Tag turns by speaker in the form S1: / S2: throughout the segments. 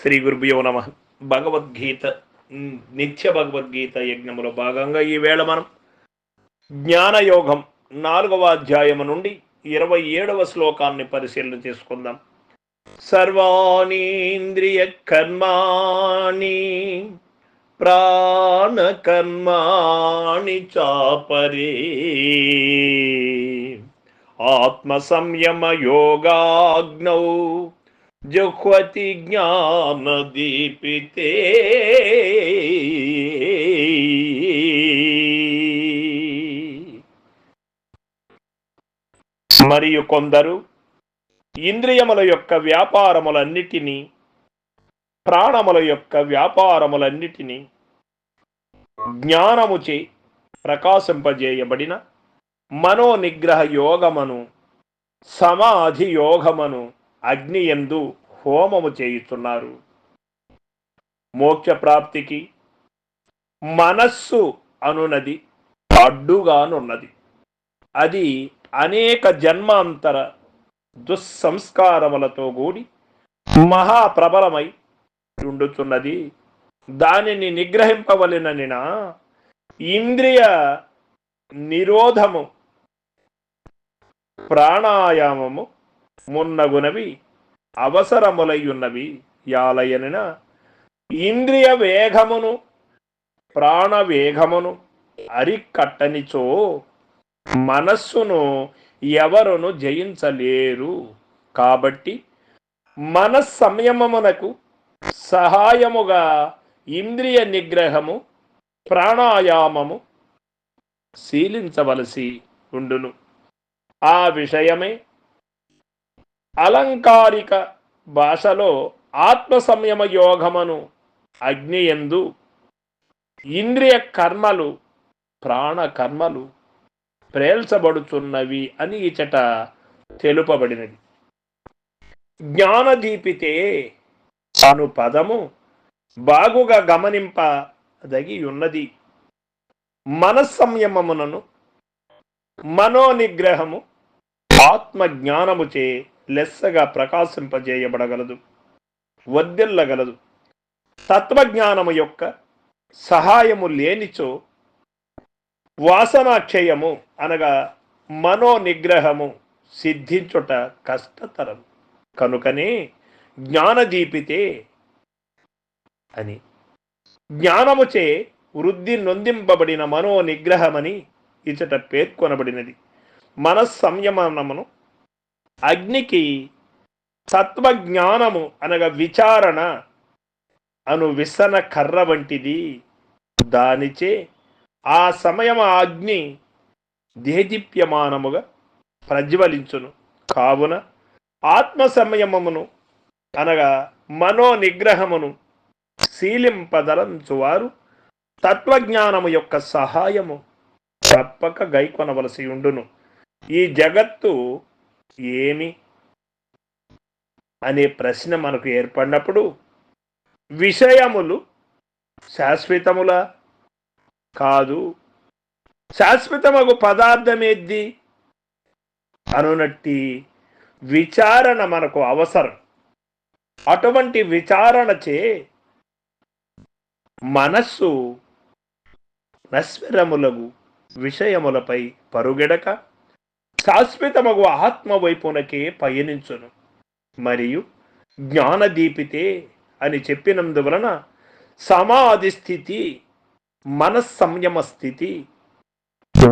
S1: శ్రీ గురుభ్యో నమ. భగవద్గీత నిత్య భగవద్గీత యజ్ఞములో భాగంగా ఈవేళ మనం జ్ఞానయోగం నాలుగవ అధ్యాయము నుండి ఇరవై ఏడవ శ్లోకాన్ని పరిశీలన చేసుకుందాం. సర్వాణీంద్రియ కర్మాణి ప్రాణకర్మాణి చాపరే ఆత్మ సంయమ యోగాగ్నౌ జుహ్వతి జ్ఞానదీపితే మరియు కొందరు ఇంద్రియముల యొక్క వ్యాపారములన్నిటినీ ప్రాణముల యొక్క వ్యాపారములన్నిటినీ జ్ఞానముచే ప్రకాశింపజేయబడిన మనోనిగ్రహ యోగమను సమాధి యోగమను అగ్ని ఎందు హోమము చేయుచున్నారు. మోక్ష ప్రాప్తికి మనస్సు అనునది అడ్డుగానున్నది. అది అనేక జన్మాంతర దుస్సంస్కారములతో కూడి మహాప్రబలమై ఉండుచున్నది. దానిని నిగ్రహింపవలెననినా ఇంద్రియ నిరోధము ప్రాణాయామము మున్నగునవి అవసరములయ్యున్నవి యాలయన యాలయనిన ఇంద్రియ వేగమును ప్రాణ వేగమును అరికట్టనిచో మనస్సును ఎవరును జయించలేరు. కాబట్టి మనస్సంయమమునకు సహాయముగా ఇంద్రియ నిగ్రహము ప్రాణాయామము శీలించవలసి ఉండును. ఆ విషయమే అలంకారిక భాషలో ఆత్మ సంయమ యోగమను అగ్నియందు ఇంద్రియ కర్మలు ప్రాణ కర్మలు ప్రేల్చబడుతున్నవి అని ఇచట తెలుపబడినది. జ్ఞానదీపితే అను పదము బాగుగా గమనింపదగి ఉన్నది మనస్సంయమమునను మనోనిగ్రహము ఆత్మ జ్ఞానముచే లెస్సగా ప్రకాశింపజేయబడగలదు వర్ధిల్లగలదు. తత్వజ్ఞానము యొక్క సహాయము లేనిచో వాసనాక్షయము అనగా మనోనిగ్రహము సిద్ధించుట కష్టతరం. కనుకనే జ్ఞానదీపితే అని. జ్ఞానముచే వృద్ధి నొందింపబడిన మనో నిగ్రహమని ఇచట పేర్కొనబడినది. మన సంయమనమును అగ్నికి తత్వజ్ఞానము అనగా విచారణ అను విసన కర్ర వంటిది. దానిచే ఆ సమయం ఆ అగ్ని దేదీప్యమానముగా ప్రజ్వలించును. కావున ఆత్మ సంయమమును అనగా మనో నిగ్రహమును శీలింపదలంచువారు తత్వజ్ఞానము యొక్క సహాయము తప్పక గైకొనవలసి ఉండును. ఈ జగత్తు ఏమి అనే ప్రశ్న మనకు ఏర్పడినప్పుడు విషయములు శాశ్వతములా? కాదు. శాశ్వతమగు పదార్థమేద్ది? అనునట్టి విచారణ మనకు అవసరం. అటువంటి విచారణచే మనస్సు నశ్వరములగు విషయములపై పరుగెడక శాశ్వతమగు ఆత్మ వైపునకే పయనించును. మరియు జ్ఞానదీపితే అని చెప్పినందువలన సమాధి స్థితి మనస్సంయమ స్థితి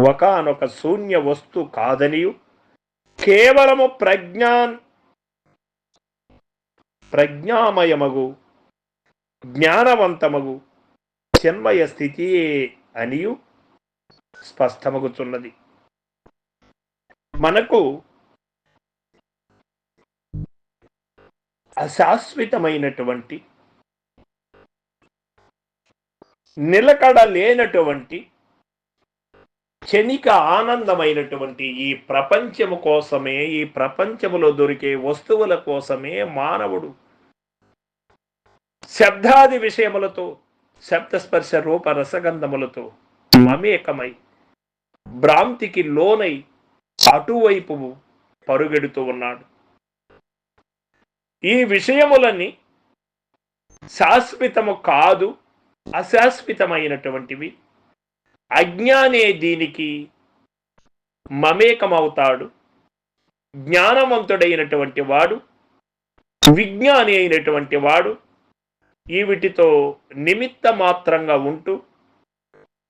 S1: ఒకనొక శూన్య వస్తు కాదనియు. కేవలము ప్రజ్ఞాన్ ప్రజ్ఞామయమగు జ్ఞానవంతమగు చిన్మయ స్థితియే అనియు స్పష్టమగుచున్నది. మనకు అశాశ్వతమైనటువంటి నిలకడ లేనటువంటి క్షణిక ఆనందమైనటువంటి ఈ ప్రపంచము కోసమే ఈ ప్రపంచములో దొరికే వస్తువుల కోసమే మానవుడు శబ్దాది విషయములతో శబ్దస్పర్శ రూప రసగంధములతో మమేకమై భ్రాంతికి లోనై అటువైపు పరుగెడుతూ ఉన్నాడు. ఈ విషయములన్నీ శాశ్వతము కాదు అశాశ్వతమైనటువంటివి. అజ్ఞానే దీనికి మమేకమవుతాడు. జ్ఞానవంతుడైనటువంటి వాడు విజ్ఞాని అయినటువంటి వాడు ఈ వీటితో నిమిత్త మాత్రంగా ఉంటూ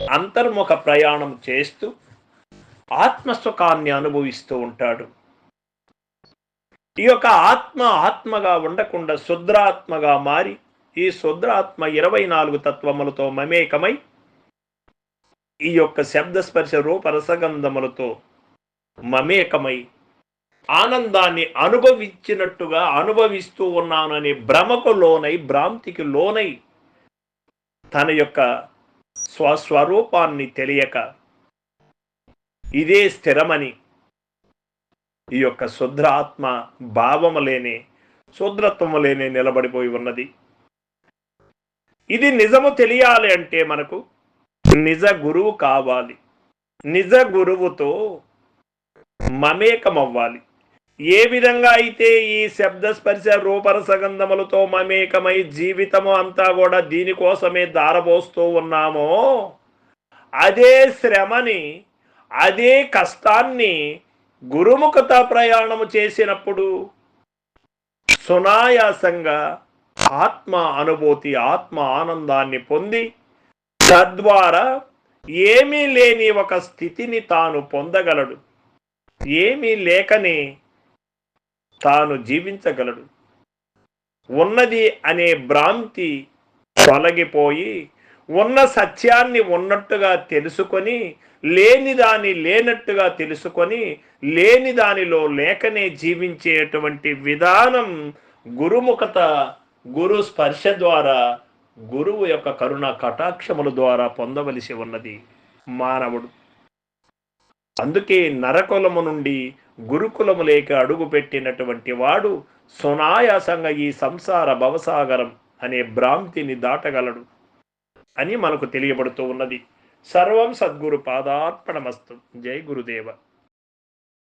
S1: అంతర్ముఖ ప్రయాణం చేస్తూ ఆత్మసుఖాన్ని అనుభవిస్తూ ఉంటాడు. ఈ యొక్క ఆత్మ ఆత్మగా ఉండకుండా శుద్రాత్మగా మారి ఈ శుద్రాత్మ ఇరవై నాలుగు తత్వములతో మమేకమై ఈ యొక్క శబ్దస్పర్శ రూపరసగంధములతో మమేకమై ఆనందాన్ని అనుభవించినట్టుగా అనుభవిస్తూ ఉన్నాననే భ్రమకు లోనై భ్రాంతికి లోనై తన యొక్క స్వస్వరూపాన్ని తెలియక ఇదే స్థిరమని. ఈ యొక్క శుద్ర ఆత్మ భావములేనే శుద్రత్వములేనే నిలబడిపోయి ఉన్నది. ఇది నిజము తెలియాలి అంటే మనకు నిజ గురువు కావాలి. నిజ గురువుతో మమేకమవ్వాలి. ఏ విధంగా అయితే ఈ శబ్దస్పర్శ రూపరసగంధములతో మమేకమై జీవితము అంతా కూడా దీనికోసమే దారబోస్తూ ఉన్నామో అదే శ్రమని అదే కష్టాన్ని గురుముఖత ప్రయాణము చేసినప్పుడు సునాయాసంగా ఆత్మ అనుభూతి ఆత్మ ఆనందాన్ని పొంది తద్వారా ఏమీ లేని ఒక స్థితిని తాను పొందగలడు. ఏమీ లేకనే తాను జీవించగలడు. ఉన్నది అనే భ్రాంతి తొలగిపోయి ఉన్న సత్యాన్ని ఉన్నట్టుగా తెలుసుకొని లేని దాని లేనట్టుగా తెలుసుకొని లేని దానిలో లేకనే జీవించేటువంటి విధానం గురుముఖత గురు స్పర్శ ద్వారా గురువు యొక్క కరుణ కటాక్షముల ద్వారా పొందవలసి ఉన్నది మానవుడు. అందుకే నరకులము నుండి గురుకులము లేక అడుగు పెట్టినటువంటి వాడు సునాయాసంగా ఈ సంసార భవసాగరం అనే భ్రాంతిని దాటగలడు. అని మనకు తెలియబడుతూ ఉన్నది. సర్వం సద్గురు పాదార్పణమస్తు. జై గురుదేవ.